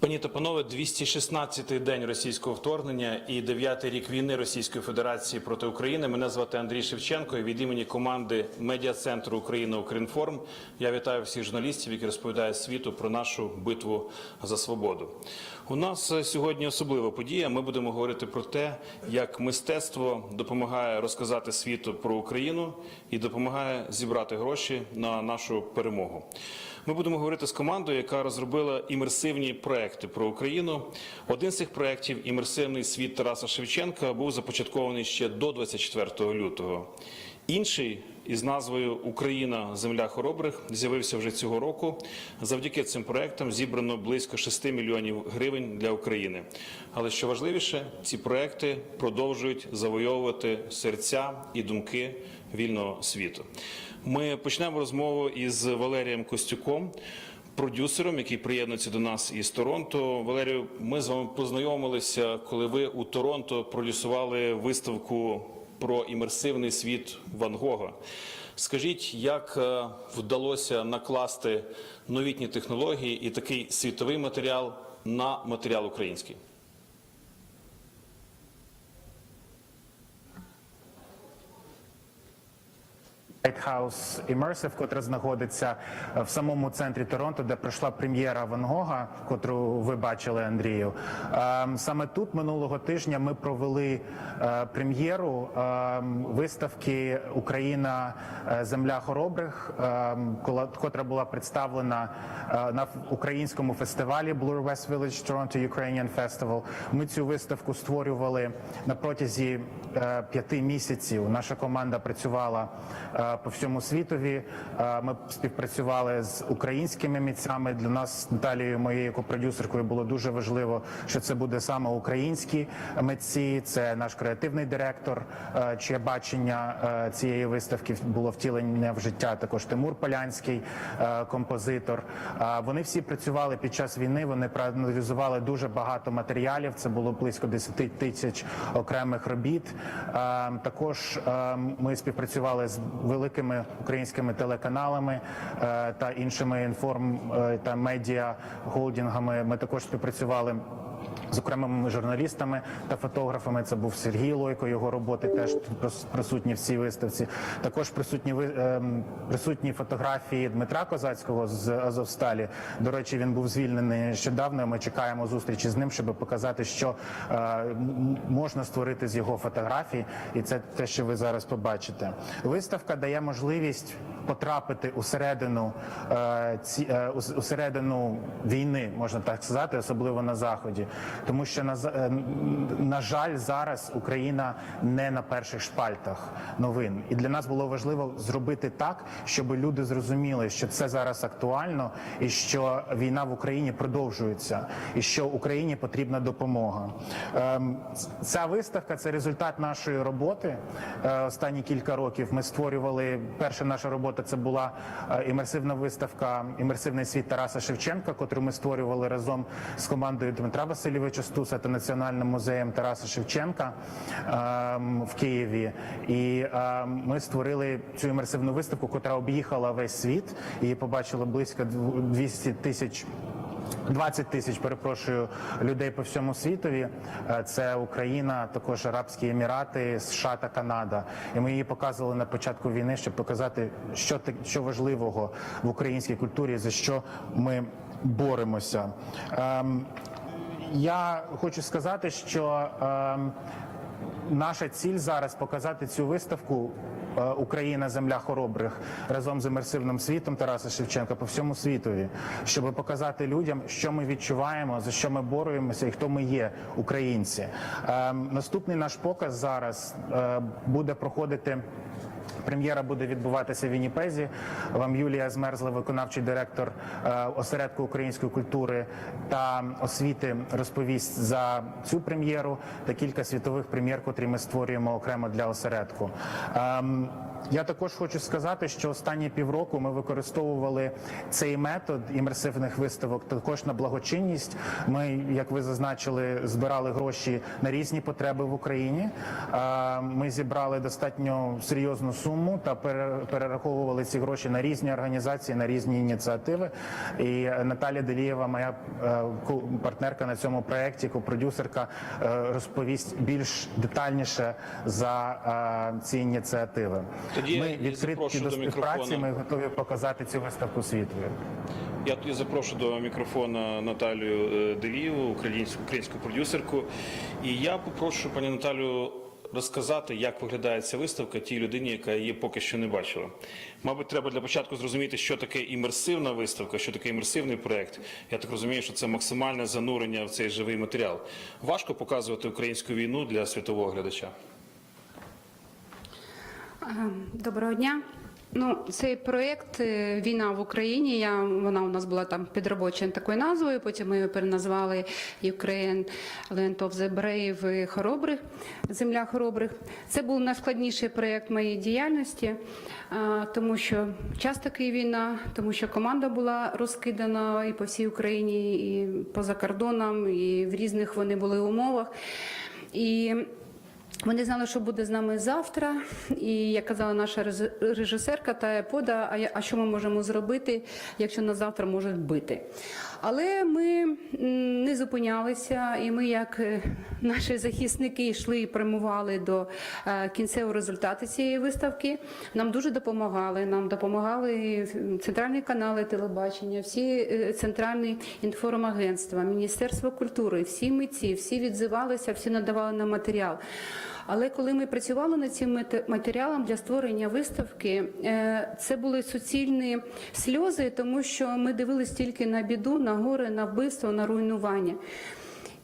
Пані та панове, 216-й день російського вторгнення і 9-й рік війни Російської Федерації проти України. Мене звати Андрій Шевченко. І від імені команди медіа центру Україна Укрінформ я вітаю всіх журналістів, які розповідають світу про нашу битву за свободу. У нас е, сьогодні особлива подія. Ми будемо говорити про те, як мистецтво допомагає розказати світу про Україну і допомагає зібрати гроші на нашу перемогу. Ми будемо говорити з командою, яка розробила імерсивні проекти про Україну. Один з цих проєктів імерсивний світ Тараса Шевченка був започаткований ще до 24 лютого. Інший із назвою Україна Земля хоробрих з'явився вже цього року. Завдяки цим проектам зібрано близько 6 мільйонів гривень для України. Але що важливіше, ці проекти продовжують завойовувати серця і думки вільного світу. Ми почнемо розмову із Валерієм Костюком. Продюсером, який приєднується до нас із Торонто, Валерію, ми з вами познайомилися, коли ви у Торонто продюсували виставку про імерсивний світ Ван Гога. Скажіть, як е, вдалося накласти новітні технології і такий світовий матеріал на матеріал український? Lighthouse Immersive, котра знаходиться е, в самому центрі Торонто, де пройшла прем'єра Ван Гога, котру ви бачили, Андрію. Ем, Саме тут минулого тижня ми провели е, прем'єру ем, виставки Україна е, Земля хоробрих, ем, котра була представлена на українському фестивалі Blue West Village Toronto Ukrainian Festival. Ми цю виставку створювали на протязі п'яти місяців. Наша команда працювала по всьому світові. Е, Ми співпрацювали з українськими митцями. Для нас Наталією, моєю копродюсеркою, було дуже важливо, що це буде саме українські митці. Це наш креативний директор, е, чиє бачення е, цієї виставки було втілення в життя. Також Тимур Полянський, композитор. Вони всі працювали під час війни. Вони проаналізували дуже багато матеріалів. Це було близько 10 тисяч окремих робіт. Також ми співпрацювали з великими українськими телеканалами е, та іншими інформ е, та медіа холдингами. Ми також співпрацювали. З окремими журналістами та фотографами це був Сергій Лойко. Його роботи теж присутні в цій виставці. Також присутні ем, присутні фотографії Дмитра Козацького з Азовсталі. До речі, він був звільнений нещодавно. Ми чекаємо зустрічі з ним, щоб показати, що е, можна створити з його фотографій, і це те, що ви зараз побачите. Виставка дає можливість потрапити усередину е, ці е, усередину війни, можна так сказати, особливо на заході, тому що на е, на жаль, зараз Україна не на перших шпальтах новин, і для нас було важливо зробити так, щоб люди зрозуміли, що це зараз актуально, і що війна в Україні продовжується, і що Україні потрібна допомога. Ем, Ця виставка це результат нашої роботи останні кілька років. Ми створювали перша наша робота. Це була е, імерсивна виставка Імерсивний світ Тараса Шевченка, котру ми створювали разом з командою Дмитра Васильовича Стуса та Національним музеєм Тараса Шевченка ем, в Києві. І ем, ми створили цю імерсивну виставку, котра об'їхала весь світ. Її побачили близько 200 тисяч 20 тисяч, перепрошую, людей по всьому світові. Е, Це Україна, також Арабські Емірати, США та Канада. І ми її показували на початку війни, щоб показати, що що важливого в українській культурі, за що ми боремося. Ем, Я хочу сказати, що ем, наша ціль зараз показати цю виставку. Е, Україна земля хоробрих разом з імерсивним світом Тараса Шевченка по всьому світові, щоб показати людям, що ми відчуваємо, за що ми боремося і хто ми є, українці. Ем, Наступний наш показ зараз е, буде проходити. Прем'єра буде відбуватися в Вінніпезі. Вам Юлія Змерзла, виконавчий директор е, осередку української культури та освіти, розповість за цю прем'єру та кілька світових прем'єр, котрі ми створюємо окремо для осередку. Ем, я також хочу сказати, що останні півроку ми використовували цей метод імерсивних виставок також на благочинність. Ми, як ви зазначили, збирали гроші на різні потреби в Україні. Е, Ми зібрали достатньо серйозну суму. Суму та пере- перераховували ці гроші на різні організації, на різні ініціативи. І Наталя Делієва, моя е, партнерка на цьому проєкті, копродюсерка, е, розповість більш детальніше за е, ці ініціативи. Тоді Ми відкриті до співпраці. Ми готові показати цю виставку світові. Я тоді запрошую до мікрофона Наталію Делієву, українську, українську продюсерку. І я попрошу пані Наталю розказати, як виглядає ця виставка тій людині, яка її поки що не бачила. Мабуть, треба для початку зрозуміти, що таке імерсивна виставка, що таке імерсивний проект. Я так розумію, що це максимальне занурення в цей живий матеріал. Важко показувати українську війну для світового глядача. Е, Доброго дня. Ну, цей проєкт е, Війна в Україні. Я вона у нас була там під такою назвою. Потім ми її переназвали Ukraine Land of the Brave Хоробрих, Земля хоробрих. Це був найскладніший проєкт моєї діяльності, е, тому що час такий війна, тому що команда була розкидана і по всій Україні, і поза кордоном, і в різних вони були умовах. І вони знали, що буде з нами завтра, і як казала наша режисерка Тая Пода, а а що ми можемо зробити, якщо нас завтра можуть бити. Але ми не зупинялися, і ми, як е, наші захисники, йшли і прямували до е, кінцевого результату цієї виставки. Нам дуже допомагали. Нам допомагали центральні канали телебачення, всі е, центральні інформагентства, Міністерство культури, всі митці, всі відзивалися, всі надавали нам матеріал. Але коли ми працювали над цим матеріалом для створення виставки, е, це були суцільні сльози, тому що ми дивились тільки на біду, на горе, на вбивство, на руйнування.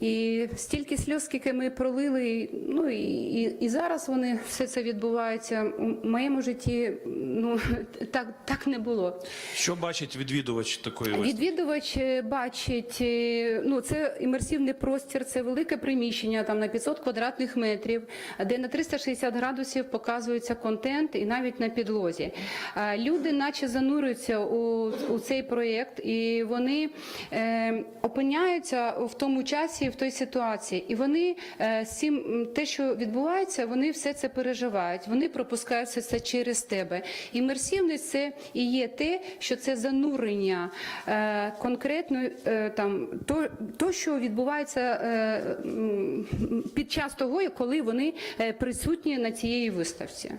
І стільки сльоз, скільки ми пролили, ну і, і, і зараз вони все це відбувається у моєму житті. Ну так, так не було. Що бачить відвідувач такої виставки? Відвідувач е, бачить, е, ну це імерсивний простір, це велике приміщення там на 500 квадратних метрів, де на 360 градусів показується контент і навіть на підлозі. Люди, наче занурюються у, у цей проєкт, і вони е, опиняються в тому часі, в той ситуації, і вони е, з те, що відбувається, вони все це переживають. Вони пропускають все це через тебе. Імерсивність це і є те, що це занурення е, конкретно е, там то, то, що відбувається е, під час того, коли вони е, присутні на цієї виставці.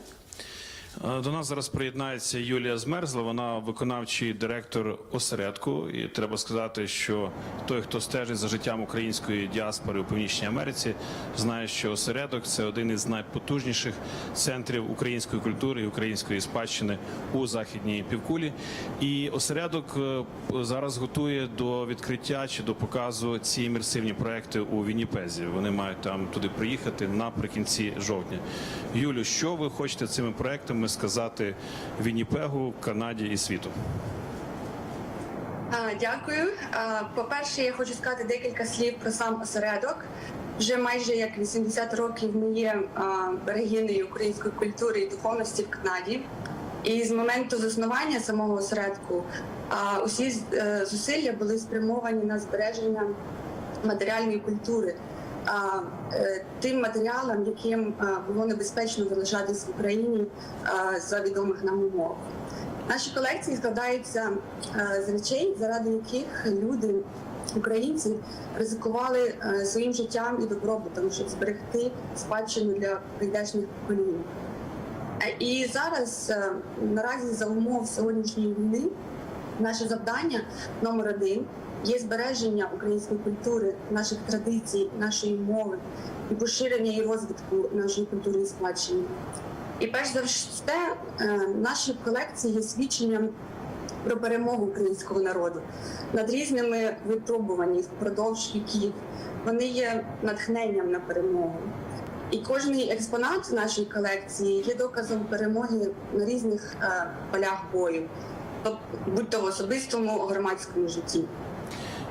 Е, До нас зараз приєднається Юлія Змерзла. Вона виконавчий директор осередку. І треба сказати, що той, хто стежить за життям української діаспори у Північній Америці, знає, що осередок це один із найпотужніших центрів української культури і української спадщини у західній півкулі. І осередок е, зараз готує до відкриття чи до показу ці імерсивні проекти у Вінніпезі. Вони мають там туди приїхати наприкінці жовтня. Юлю, що ви хочете цими проектами сказати Вінніпегу, Канаді і світу? Дякую. По-перше, я хочу сказати декілька слів про сам осередок. Вже майже як 80 років ми є а, української культури і духовності в Канаді. І з моменту заснування самого осередку усі е, зусилля були спрямовані на збереження матеріальної культури, тим матеріалам, яким було небезпечно залишатись в Україні за відомих нам умов. Наші колекції складаються е, з речей, заради яких люди, українці, ризикували е, своїм життям і добробутом, щоб зберегти спадщину для прийдешніх поколінь. Е, І зараз е, наразі за умов сьогоднішньої війни наше завдання номер один є збереження української культури, наших традицій, нашої мови і поширення і розвитку нашої культури і спадщини. І перш за все, е, наші колекції є свідченням про перемогу українського народу над різними випробуваннями впродовж віків. Вони є натхненням на перемогу. І кожен експонат нашої колекції є доказом перемоги на різних е, полях бою, тобто будь то в особистому громадському житті.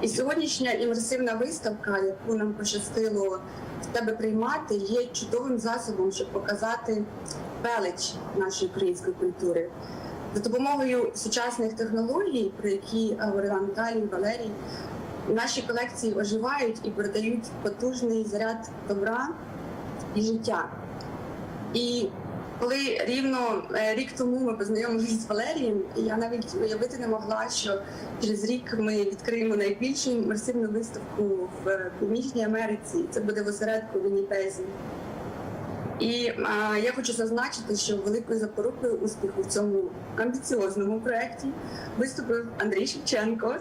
І сьогоднішня імерсивна виставка, яку нам пощастило в тебе приймати, є чудовим засобом, щоб показати велич нашої української культури. За допомогою сучасних технологій, про які говорила Наталія і Валерій, наші колекції оживають і передають потужний заряд добра і життя. І Коли рівно е, рік тому ми познайомилися з Валерієм, я навіть уявити не могла, що через рік ми відкриємо найбільшу імерсивну виставку в Північній Америці. Це буде в осередку Вінніпезі. І а, я хочу зазначити, що великою запорукою успіху в цьому амбіціозному проєкті виступив Андрій Шевченко.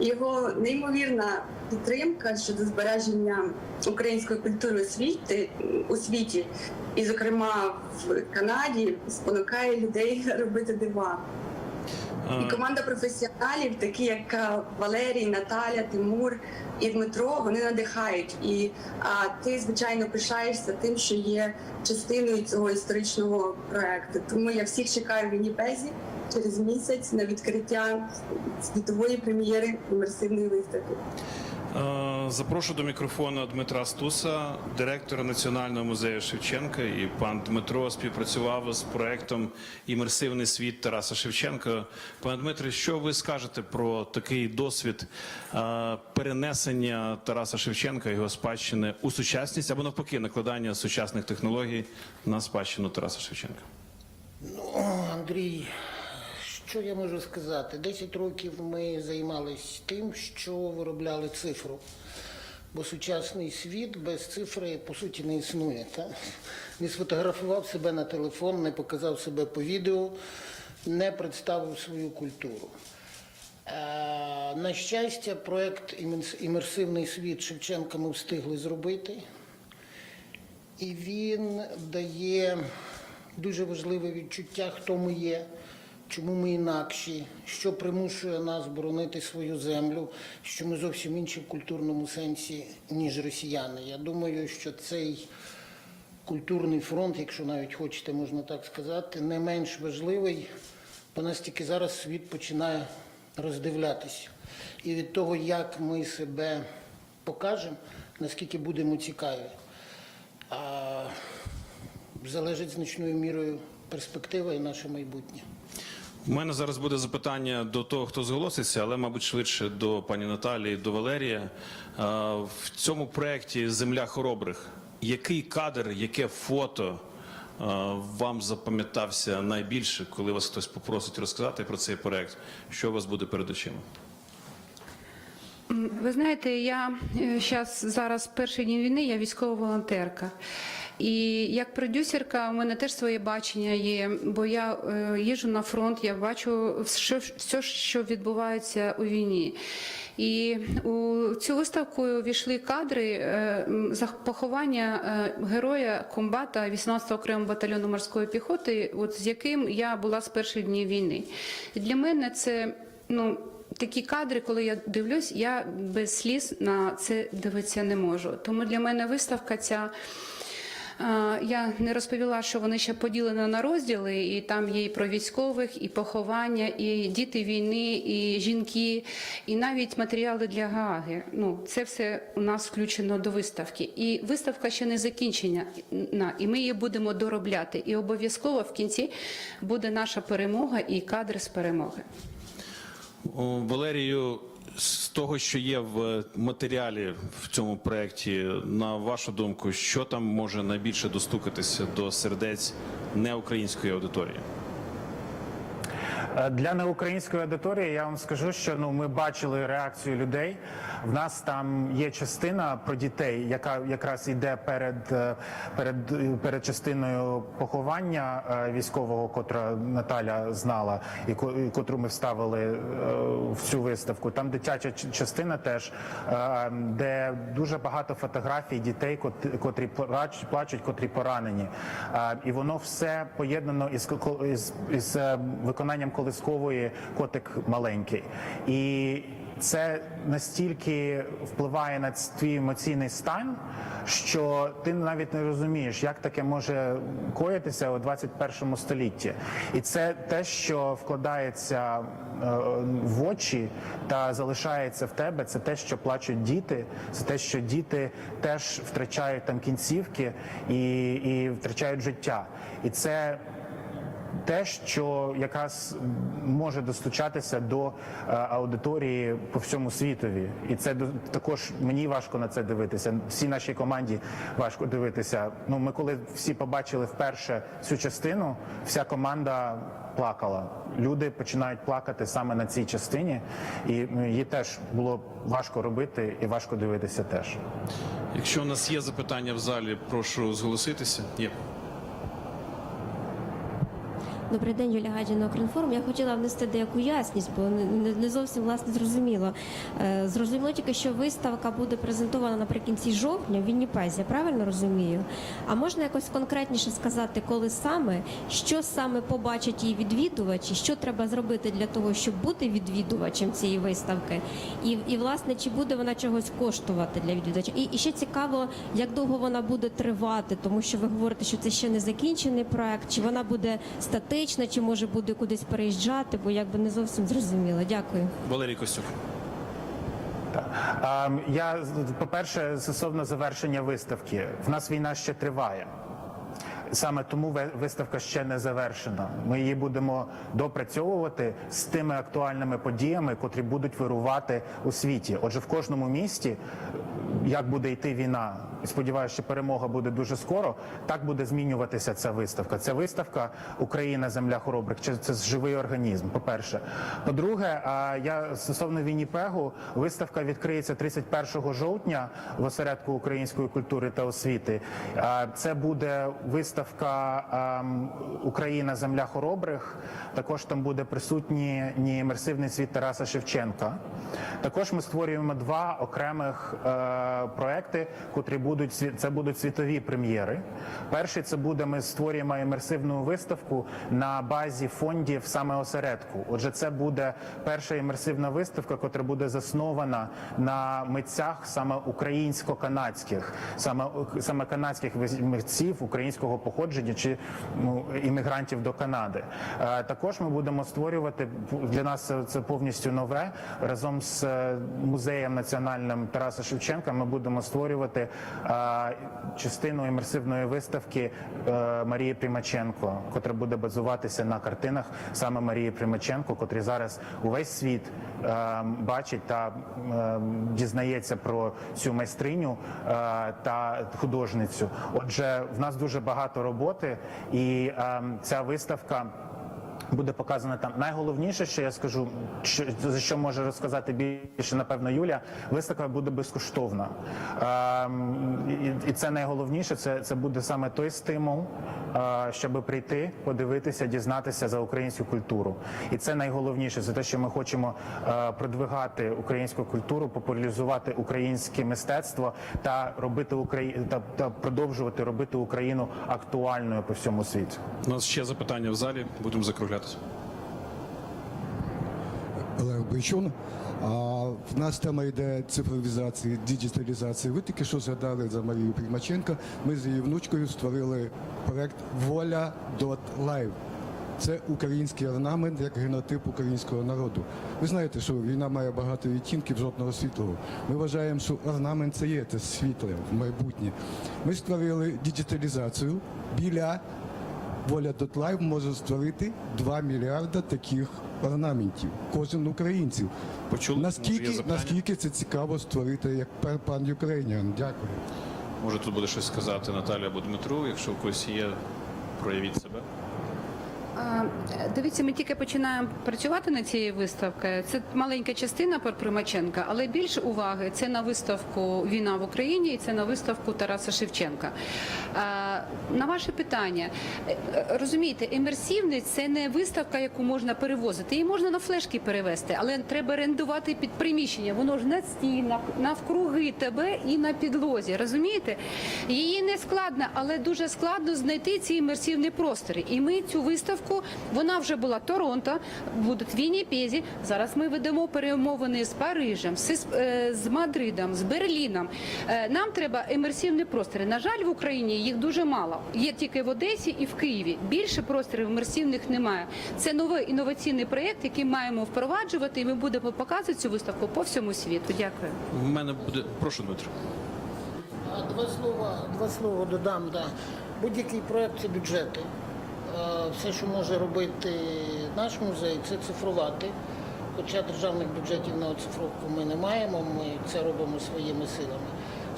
Його неймовірна підтримка щодо збереження української культури у світі, у світі, і, зокрема, в Канаді, спонукає людей робити дива. І команда професіоналів, такі як е, Валерій, Наталя, Тимур і Дмитро, вони надихають. І а, ти, звичайно, пишаєшся тим, що є частиною цього історичного проекту. Тому я всіх чекаю в Вінніпезі через місяць на відкриття світової прем'єри імерсивної виставки. Е, Запрошую до мікрофону Дмитра Стуса, директора Національного музею Шевченка. І пан Дмитро співпрацював з проектом Імерсивний світ Тараса Шевченка. Пане Дмитре, що ви скажете про такий досвід е, перенесення Тараса Шевченка, його спадщини у сучасність або навпаки накладання сучасних технологій на спадщину Тараса Шевченка? Ну, Андрій, що я можу сказати? Десять років ми займалися тим, що виробляли цифру. Бо сучасний світ без цифри по суті не існує. Та? Не сфотографував себе на телефон, не показав себе по відео, не представив свою культуру. Е, На щастя, «Іменс- Імерсивний світ Шевченка ми встигли зробити. І він дає дуже важливе відчуття, хто ми є, чому ми інакші, що примушує нас боронити свою землю, що ми зовсім інші в культурному сенсі, ніж росіяни. Я думаю, що цей культурний фронт, якщо навіть хочете, можна так сказати, не менш важливий, бо нас тільки зараз світ починає роздивлятися. І від того, як ми себе покажемо, наскільки будемо цікаві залежить значною мірою перспектива і наше майбутнє. У мене зараз буде запитання до того, хто зголоситься, але, мабуть, швидше до пані Наталії, до Валерія. Е, В цьому проєкті Земля хоробрих. Який кадр, яке фото е, вам запам'ятався найбільше, коли вас хтось попросить розказати про цей проєкт? Що у вас буде перед очима? Ви знаєте, я зараз зараз перші дні війни, я військова волонтерка. І як продюсерка, у мене теж своє бачення є, бо я е, їжджу на фронт, я бачу все, все, що відбувається у війні. І у цю виставку увійшли кадри е, за поховання е, героя комбата 18-го окремого батальйону морської піхоти, от з яким я була з перших днів війни. І для мене це ну. Такі кадри, коли я дивлюсь, я без сліз на це дивитися не можу. Тому для мене виставка ця. Я не розповіла, що вони ще поділені на розділи, і там є і про військових, і поховання, і діти війни, і жінки, і навіть матеріали для Гааги. Ну, це все у нас включено до виставки. І виставка ще не закінчена, і ми її будемо доробляти. І обов'язково в кінці буде наша перемога і кадри з перемоги. Валерію, з того, що є в матеріалі в цьому проєкті, на вашу думку, що там може найбільше достукатися до сердець неукраїнської аудиторії? Е, Для неукраїнської аудиторії я вам скажу, що ну ми бачили реакцію людей. В нас там є частина про дітей, яка якраз йде перед е, перед, е, перед частиною поховання військового, котра Наталя знала, і котру ми вставили в цю виставку. Там дитяча частина теж, де дуже багато фотографій дітей, кот- котрі плачуть, котрі поранені. І воно все поєднано із із, із виконанням колискової котик маленький. І це настільки впливає на твій емоційний стан, що ти навіть не розумієш, як таке може коїтися у 21 столітті. І це те, що вкладається е, в очі та залишається в тебе. Це те, що плачуть діти, це те, що діти теж втрачають там кінцівки і, і втрачають життя. І це те, що якраз може достучатися до е, аудиторії по всьому світові, і це до- також мені важко на це дивитися. Всій нашій команді важко дивитися. Ну, ми коли всі побачили вперше цю частину, вся команда плакала. Люди починають плакати саме на цій частині, і ну, її теж було важко робити і важко дивитися теж. Якщо у нас є запитання в залі, прошу зголоситися. Є. Добрий день, Юлія Гадіна, Укрінформ. Я хотіла внести деяку ясність, бо не- зовсім власне зрозуміло. Е, зрозуміло тільки, що виставка буде презентована наприкінці жовтня в Вінніпезі, правильно розумію? А можна якось конкретніше сказати, коли саме, що саме побачать її відвідувачі, що треба зробити для того, щоб бути відвідувачем цієї виставки? І, і власне, чи буде вона чогось коштувати для відвідувача? І, і ще цікаво, як довго вона буде тривати, тому що ви говорите, що це ще не закінчений проект, чи вона буде статична, чи може буде кудись переїжджати, бо якби не зовсім зрозуміло. Дякую. Валерій Костюк. Ем, Я по-перше, стосовно завершення виставки, в нас війна ще триває. Саме тому виставка ще не завершена. Ми її будемо допрацьовувати з тими актуальними подіями, котрі будуть вирувати у світі. Отже, в кожному місті, як буде йти війна, і сподіваюся, що перемога буде дуже скоро. Так буде змінюватися ця виставка. Ця виставка Україна, земля хоробрих. Чи це живий організм? По перше, по-друге, я стосовно Вінніпегу, виставка відкриється 31 жовтня в осередку української культури та освіти. Це буде виставка Україна, земля хоробрих. Також там буде присутній ні імерсивний світ Тараса Шевченка. Також ми створюємо два окремих е, проекти, котрі будуть сві- це будуть світові прем'єри. Перший це буде ми створюємо імерсивну виставку на базі фондів саме осередку. Отже, це буде перша імерсивна виставка, котра буде заснована на митцях саме українсько-канадських, саме саме канадських митців українського походження чи ну, іммігрантів до Канади. Е, Також ми будемо створювати для нас це, повністю нове разом з е, музеєм національним Тараса Шевченка. Ми будемо створювати частину імерсивної виставки е, Марії Примаченко, котра буде базуватися на картинах саме Марії Примаченко, котрі зараз увесь світ е, бачить та е, дізнається про цю майстриню та художницю. Отже, в нас дуже багато роботи, і ця виставка. Буде показано там найголовніше, що я скажу, що за що може розказати більше, напевно, Юля. Виставка буде безкоштовна, Ем, і, це найголовніше. Це, це буде саме той стимул, е, щоб прийти, подивитися, дізнатися за українську культуру. І це найголовніше. Це те, що ми хочемо е, продвигати українську культуру, популяризувати українське мистецтво та робити Украї... та, та продовжувати робити Україну актуальною по всьому світу. У нас ще запитання в залі. Будемо закруглятися. Олег Бойчун. А в нас тема йде цифровізації, діджиталізації. Ви тільки що згадали за Марію Примаченко. Ми з її внучкою створили проект Воля.Live. Це український орнамент як генотип українського народу. Ви знаєте, що війна має багато відтінків жодного світлого. Ми вважаємо, що орнамент це є це світле в майбутнє. Ми створили діджиталізацію біля Воля.Live може створити 2 мільярда таких орнаментів. Кожен українців. Почули? Наскільки, наскільки це цікаво створити як пер- пан Ukrainian? Дякую. Може тут буде щось сказати Наталя або Дмитру. Якщо у когось є, проявіть себе. Дивіться, ми тільки починаємо працювати над цією виставкою. Це маленька частина про Примаченка, але більше уваги це на виставку Війна в Україні і це на виставку Тараса Шевченка. На ваше питання, е, е, розумієте, імерсивність це не виставка, яку можна перевозити. Її можна на флешки перевезти, але треба орендувати під приміщення. Воно ж на стінах, навкруги тебе і на підлозі. Розумієте? Її не складно, але дуже складно знайти ці імерсивні простори. І ми цю виставку, вона вже була Торонто, буде в Вінніпезі. Зараз ми ведемо перемовини з Парижем, з, е, з Мадридом, з Берліном. Нам треба імерсивні простори. На жаль, в Україні їх дуже мало. Є тільки в Одесі і в Києві. Більше просторів імерсивних немає. Це новий інноваційний проєкт, який маємо впроваджувати, і ми будемо показувати цю виставку по всьому світу. Дякую. У мене буде. Прошу, Дмитро. Два слова, два слова додам. Да. Будь-який проект це бюджети. все, що може робити наш музей, це цифрувати. Хоча державних бюджетів на оцифровку ми не маємо, ми це робимо своїми силами.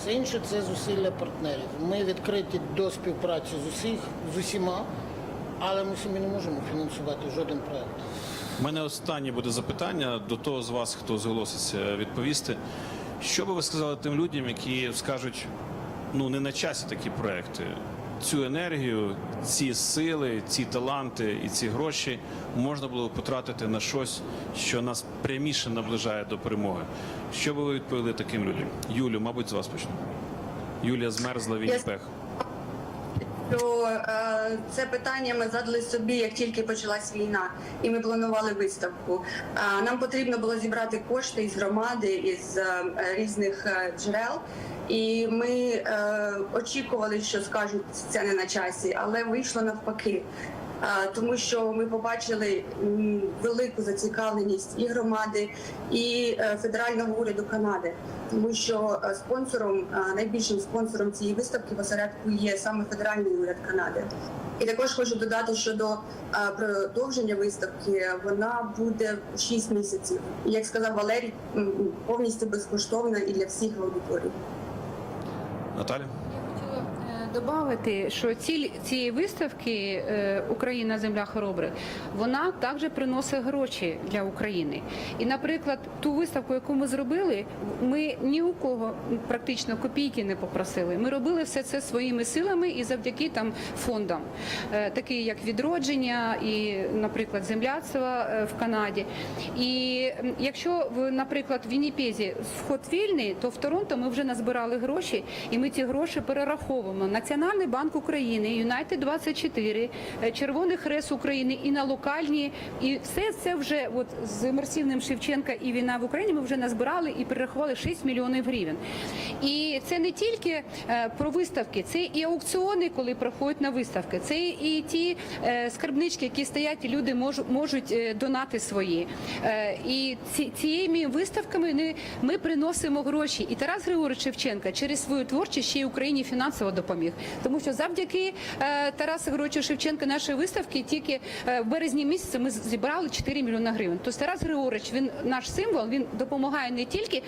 Все інше це зусилля партнерів. Ми відкриті до співпраці з усіх, з усіма, але ми самі не можемо фінансувати жоден проект. У мене останнє буде запитання до того з вас, хто зголоситься відповісти. Що би ви сказали тим людям, які скажуть, ну не на часі такі проекти? Цю енергію, ці сили, ці таланти і ці гроші можна було потратити на щось, що нас пряміше наближає до перемоги. Що би ви відповіли таким людям? Юлю, мабуть, з вас почну. Юлія змерзла в Я- Вінніпех. Що е, це питання ми задали собі, як тільки почалась війна, і ми планували виставку. Е, нам потрібно було зібрати кошти із громади, із е, різних е, джерел. І ми е, очікували, що скажуть це не на часі, але вийшло навпаки. Тому що ми побачили велику зацікавленість і громади, і е, федерального уряду Канади, тому що е, спонсором, е, найбільшим спонсором цієї виставки в осередку є саме федеральний уряд Канади. І також хочу додати, щодо е, продовження виставки вона буде 6 місяців. Як сказав Валерій, повністю безкоштовна і для всіх аудиторій. Наталя? Додати, що ціль цієї виставки е, Україна земля хоробрих вона також приносить гроші для України. І, наприклад, ту виставку, яку ми зробили, ми ні у кого практично копійки не попросили. Ми робили все це своїми силами і завдяки там фондам, е, такі як відродження і, наприклад, земляцтва е, в Канаді. І якщо в, наприклад, в Вінніпезі вход вільний, то в Торонто ми вже назбирали гроші, і ми ці гроші перераховуємо. Національний банк України, Юнайтед 24 е, Червоний Хрест України і на локальні, і все це вже от з імерсивним Шевченка і війна в Україні. Ми вже назбирали і перерахували 6 мільйонів гривень. І це не тільки е, про виставки, це і аукціони, коли проходять на виставки. Це і ті е, скарбнички, які стоять, і люди можуть донати свої. І ці, цією виставками ми, ми приносимо гроші. І Тарас Григорович Шевченка через свою творчість ще й Україні фінансово допоміг. Тому що завдяки е, Тарасу Григоровичу Шевченка нашої виставки тільки е, в березні місяці ми зібрали 4 мільйони гривень. Тобто Тарас Григорович, він наш символ, він допомагає не тільки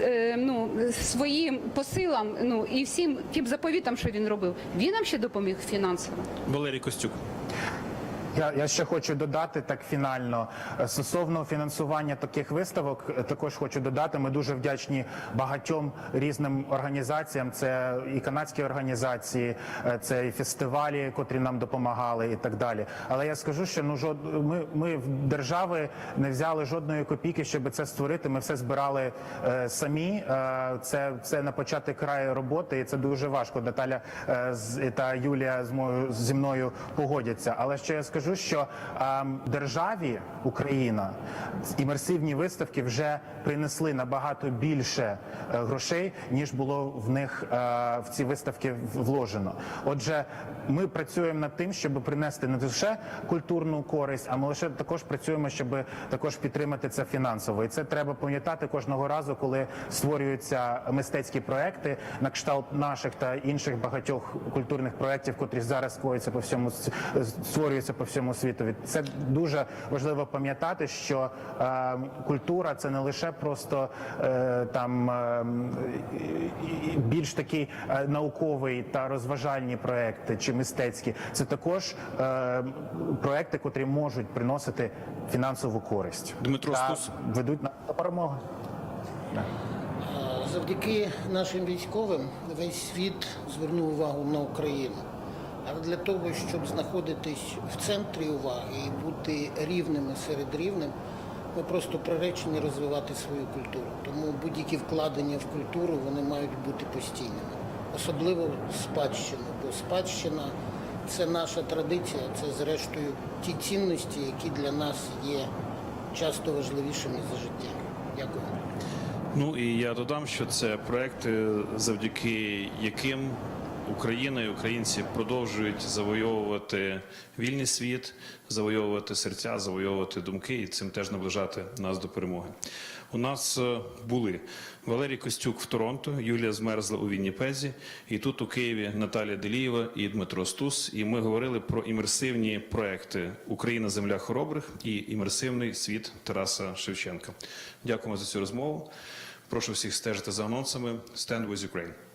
е, ну, своїм посилам, ну і всім тим заповітам, що він робив. Він нам ще допоміг фінансово. Валерій Костюк. Я, я ще хочу додати так фінально е, стосовно фінансування таких виставок. е, Також хочу додати. Ми дуже вдячні багатьом різним організаціям. Це і канадські організації, е, це і фестивалі, котрі нам допомагали, і так далі. Але я скажу, що ну жод ми, ми в держави не взяли жодної копійки, щоб це створити. Ми все збирали е, самі. Е, це це на початок краю роботи, і це дуже важко. Наталя е, з та Юлія з зі мною погодяться. Але що я скажу, що е, державі Україна імерсивні виставки вже принесли набагато більше е, грошей, ніж було в них е, в ці виставки вложено. Отже, ми працюємо над тим, щоб принести не лише культурну користь, а ми лише також працюємо, щоб також підтримати це фінансово. І це треба пам'ятати кожного разу, коли створюються мистецькі проекти на кшталт наших та інших багатьох культурних проєктів, котрі зараз створюються по всьому створюються по всьому світу. Це дуже важливо пам'ятати, що е, культура це не лише просто е, там е, більш такий е, науковий та розважальні проекти чи мистецькі. Це також е, проекти, котрі можуть приносити фінансову користь. Дмитро та Стус. ведуть на перемогу. Завдяки нашим військовим весь світ звернув увагу на Україну. Але для того, щоб знаходитись в центрі уваги і бути рівними серед рівним, ми просто приречені розвивати свою культуру. Тому будь-які вкладення в культуру вони мають бути постійними, особливо спадщину, бо спадщина це наша традиція, це зрештою ті цінності, які для нас є часто важливішими за життя. Дякую. Ну і я додам, що це проекти, завдяки яким Україна і українці продовжують завойовувати вільний світ, завойовувати серця, завойовувати думки і цим теж наближати нас до перемоги. у нас е, були Валерій Костюк в Торонто, Юлія Змерзла у Вінніпезі, і тут у Києві Наталія Делієва і Дмитро Стус. І ми говорили про імерсивні проекти Україна земля хоробрих і імерсивний світ Тараса Шевченка. Дякуємо за цю розмову. Прошу всіх стежити за анонсами. Stand with Ukraine.